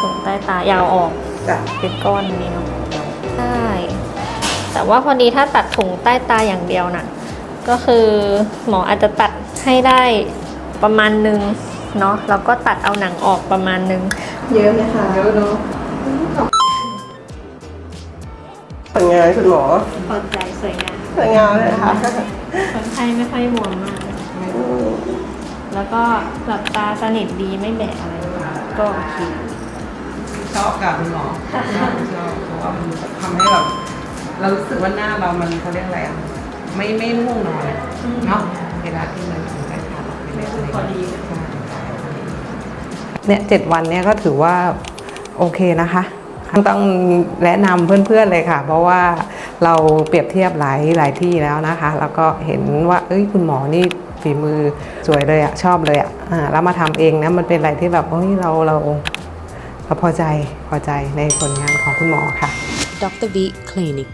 ถุงใต้ตายาวออกจ้ะเป็นก้อนนี้เนาะใช่แต่ว่าพอดีถ้าตัดถุงใต้ตาอย่างเดียวน่ะ ก็คือหมออาจจะตัดให้ได้ประมาณนึงเนาะแล้วก็ตัดเอาหนังออกประมาณนึงเยอะไหมคะเยอะเนาะผลงานคุณหมอพอใจสวยงามสวยงามเลยค่ะคนไข้ไม่ค่อยบวมมากอืมแล้วก็หลับตาสนิทดีไม่แบะอะไร ก็โอเคช อบกับคุณหมอชอบชอบเพราะว่ามันทำให้แบบเรารู้สึกว่าหน้าเรามันเขาเรียกอะไรอะไม่ไม่ง่วงนอนอะเนาะเวลาที่มันถึงใกล้ผ่าตัดไปแล้วอะไรอย่างเงี้ย เนี่ยเจ็ดวันเนี่ยก็ถือว่าโอเคนะคะต้องแนะนำเพื่อนๆเลยค่ะ เพราะว่าเราเปรียบเทียบหลายหลายที่แล้วนะคะ แล้วก็เห็นว่าเอ้ยคุณหมอนี่ฝีมือสวยเลยอะชอบเลยอะอ่าแล้วมาทำเองนะมันเป็นอะไรที่แบบเฮ้ยเราเรา พอใจพอใจในผลงานของคุณหมอค่ะ Dr. V Clinic